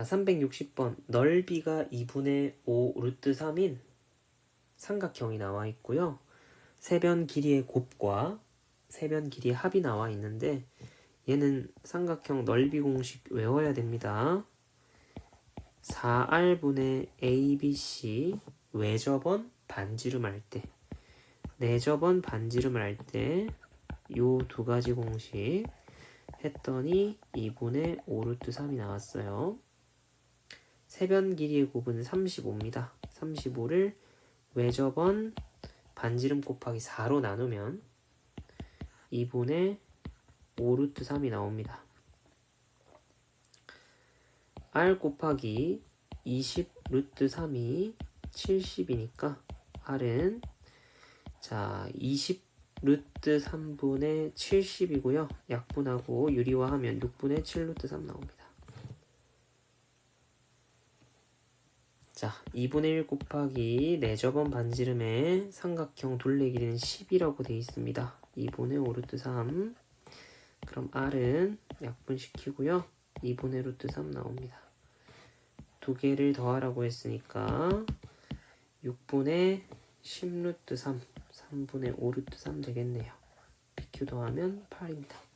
자, 360번 넓이가 2분의 5 루트 3인 삼각형이 나와 있고요. 세변 길이의 곱과 세변 길이의 합이 나와 있는데 얘는 삼각형 넓이 공식 외워야 됩니다. 4r분의 ABC 외접원 반지름 할 때, 내접원 반지름을 할때 요 두 가지 공식 했더니 2분의 5 루트 3이 나왔어요. 세변 길이의 곱은 35입니다. 35를 외접원 반지름 곱하기 4로 나누면 2분의 5 루트 3이 나옵니다. r 곱하기 20 루트 3이 70이니까 r은 자 20 루트 3분의 70이고요. 약분하고 유리화하면 6분의 7 루트 3 나옵니다. 자, 2분의 1 곱하기 4저번 반지름의 삼각형 둘레 길이는 10이라고 되어 있습니다. 2분의 5 루트 3 그럼 r은 약분시키고요. 2분의 루트 3 나옵니다. 두 개를 더하라고 했으니까 6분의 10 루트 3 3분의 5 루트 3 되겠네요. BQ 더하면 8입니다.